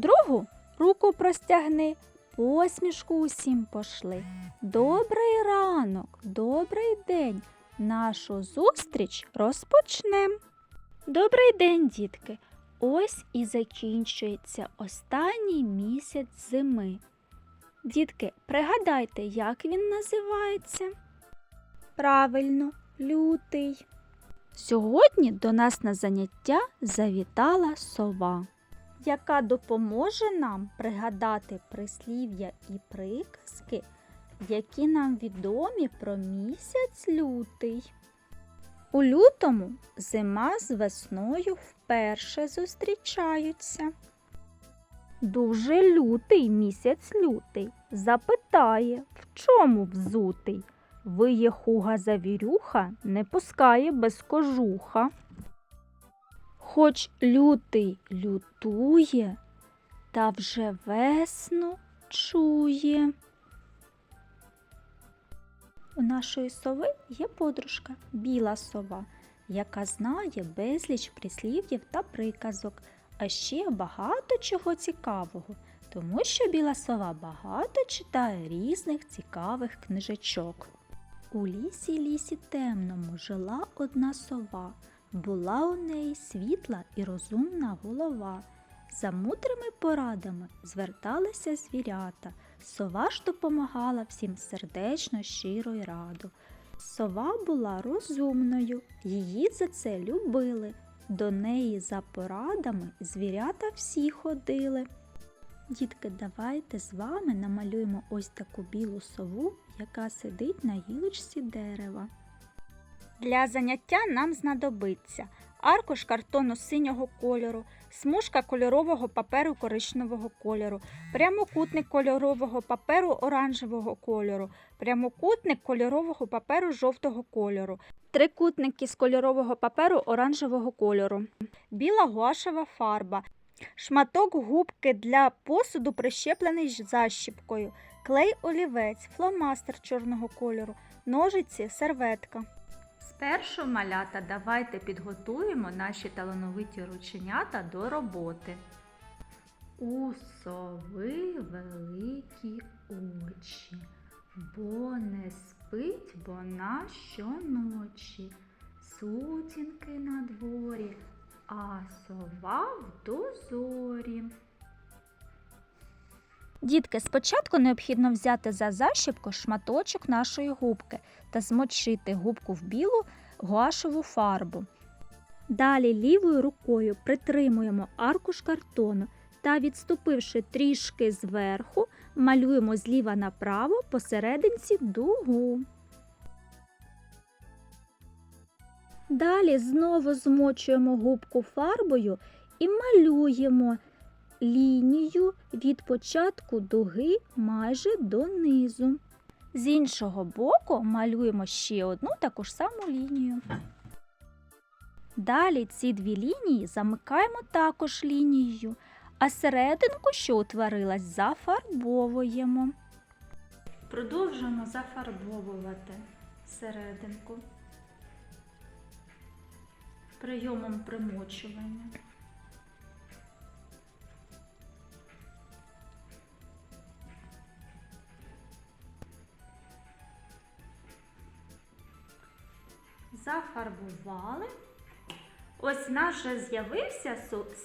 Другу руку простягни, посмішку усім пошли. Добрий ранок, добрий день. Нашу зустріч розпочнем. Добрий день, дітки. Ось і закінчується останній місяць зими. Дітки, пригадайте, як він називається? Правильно, лютий. Сьогодні до нас на заняття завітала сова, яка допоможе нам пригадати прислів'я і приказки, які нам відомі про місяць лютий. У лютому зима з весною вперше зустрічаються. Дуже лютий місяць лютий запитає, в чому взутий. Виє завірюха, не пускає без кожуха. Хоч лютий лютує, та вже весну чує. У нашої сови є подружка біла сова, яка знає безліч прислів'їв та приказок, а ще багато чого цікавого, тому що біла сова багато читає різних цікавих книжечок. У лісі лісі темному жила одна сова. Була у неї світла і розумна голова. За мудрими порадами зверталися звірята. Сова ж допомагала всім сердечно, щиро й радо. Сова була розумною, її за це любили. До неї за порадами звірята всі ходили. Дітки, давайте з вами намалюємо ось таку білу сову, яка сидить на гілочці дерева. Для заняття нам знадобиться аркуш картону синього кольору, смужка кольорового паперу коричневого кольору, прямокутник кольорового паперу оранжевого кольору, прямокутник кольорового паперу жовтого кольору, трикутники з кольорового паперу оранжевого кольору, біла гуашева фарба, шматок губки для посуду прищеплений защіпкою, клей олівець, фломастер чорного кольору, ножиці, серветка. Спершу, малята, давайте підготуємо наші талановиті рученята до роботи. У сови великі очі, бо не спить вона щоночі. Сутінки на дворі, а сова в дозорі. Дітки, спочатку необхідно взяти за защіпку шматочок нашої губки та змочити губку в білу гуашеву фарбу. Далі лівою рукою притримуємо аркуш картону та, відступивши трішки зверху, малюємо зліва направо посерединці дугу. Далі знову змочуємо губку фарбою і малюємо лінію від початку дуги майже донизу. З іншого боку малюємо ще одну таку ж саму лінію. Далі ці дві лінії замикаємо також лінією, а серединку, що утворилась, зафарбовуємо. Продовжуємо зафарбовувати серединку прийомом примочування. Зафарбували. Ось в нас з'явився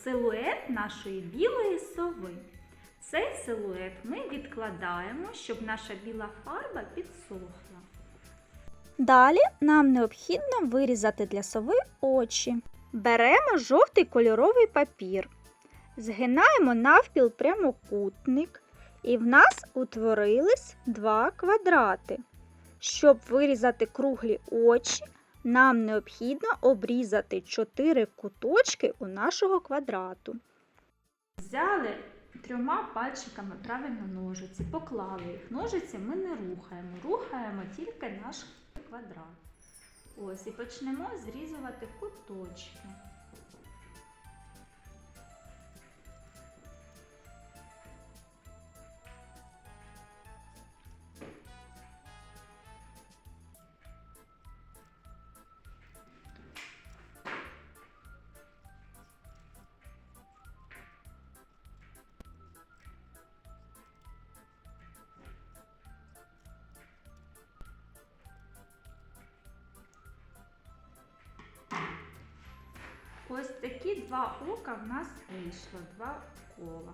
силует нашої білої сови. Цей силует ми відкладаємо, щоб наша біла фарба підсохла. Далі нам необхідно вирізати для сови очі. Беремо жовтий кольоровий папір, згинаємо навпіл прямокутник, і в нас утворились два квадрати. Щоб вирізати круглі очі, нам необхідно обрізати чотири куточки у нашого квадрату. Взяли трьома пальчиками правильно ножиці, поклали їх. Ножиці ми не рухаємо, рухаємо тільки наш квадрат. Ось і почнемо зрізувати куточки. Ось такі два ока в нас вийшло, два кола.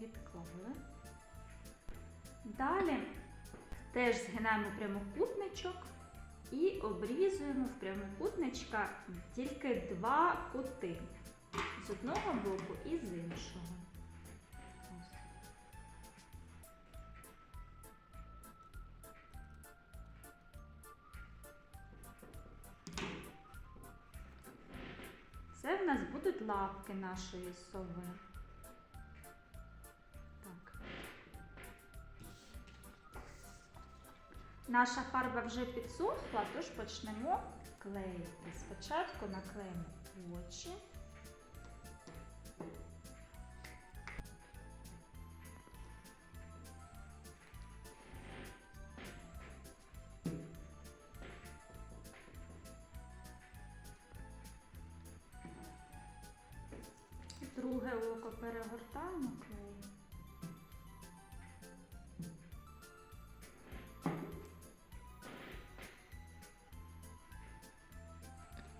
Відклали. Далі теж згинаємо прямокутничок і обрізуємо в прямокутничка тільки два кути з одного боку і з іншого. Будуть лапки нашої сови. Так. Наша фарба вже підсохла, тож почнемо клеїти. Спочатку наклеїмо очі. Око перегортаємо клеєм.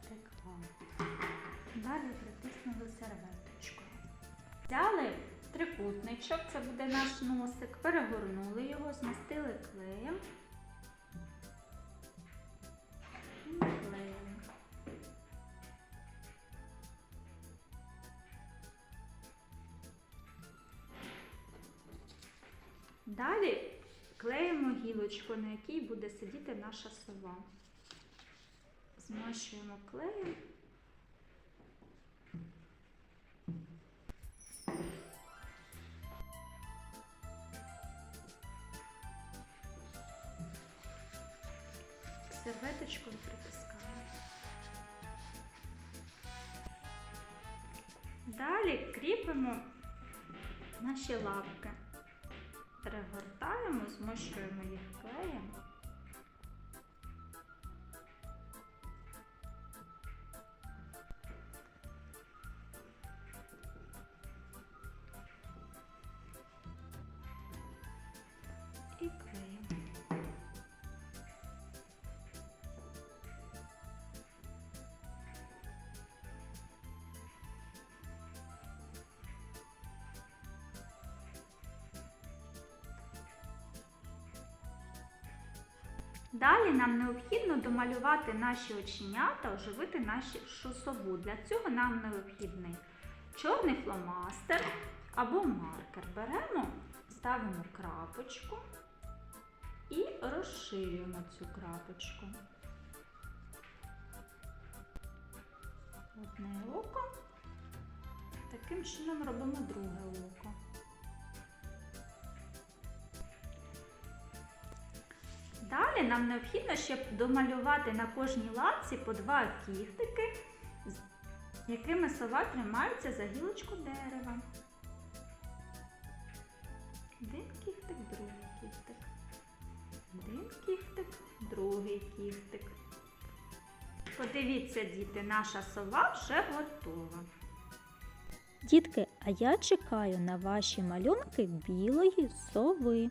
Приклали. Далі притиснули серветочкою. Взяли трикутничок, це буде наш носик, перегорнули його, змастили клеєм. Далі клеїмо гілочку, на якій буде сидіти наша сова. Змащуємо клеєм. Серветочкою притискаємо. Далі кріпимо наші лапки. Перегортаємо, змощуємо їх клеєм. Далі нам необхідно домалювати наші оченята, оживити нашу сову. Для цього нам необхідний чорний фломастер або маркер. Беремо, ставимо крапочку і розширюємо цю крапочку. Одне око. Таким чином робимо друге око. Далі нам необхідно ще домалювати на кожній лапці по два кіхтики, якими сова тримається за гілочку дерева. Один кіхтик, другий кіхтик. Один кіхтик, другий кіхтик. Подивіться, діти, наша сова вже готова. Дітки, а я чекаю на ваші малюнки білої сови.